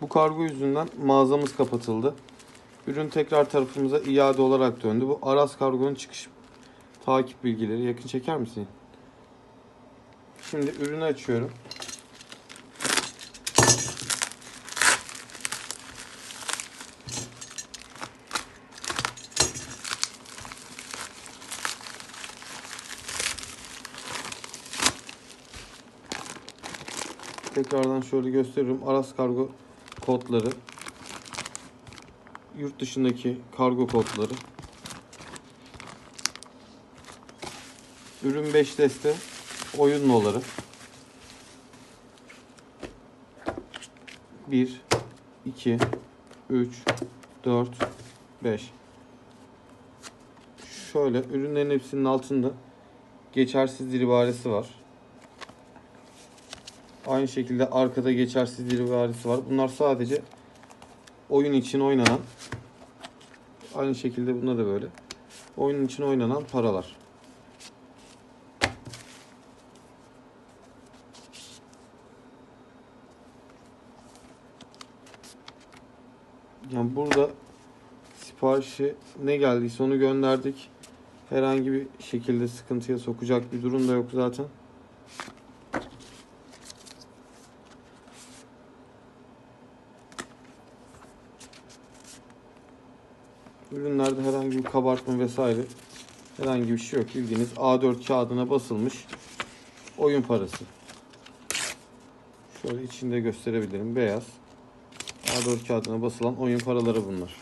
Bu kargo yüzünden mağazamız kapatıldı. Ürün tekrar tarafımıza iade olarak döndü. Bu Aras Kargo'nun çıkış takip bilgileri. Yakın çeker misin? Şimdi ürünü açıyorum. Tekrardan şöyle gösteriyorum. Aras Kargo kodları. Yurt dışındaki kargo kodları. Ürün 5 deste oyun noları. 1 2 3 4 5 Şöyle ürünlerin hepsinin altında geçersiz ibaresi var. Aynı şekilde arkada geçersiz ibaresi var. Bunlar sadece oyun için oynanan aynı şekilde bunda da böyle. Oyun için oynanan paralar. Yani burada siparişi ne geldiyse onu gönderdik. Herhangi bir şekilde sıkıntıya sokacak bir durum da yok zaten. Ürünlerde herhangi bir kabartma vesaire herhangi bir şey yok. Bildiğiniz A4 kağıdına basılmış oyun parası. Şöyle içinde gösterebilirim. Beyaz. A4 kağıdına basılan oyun paraları bunlar.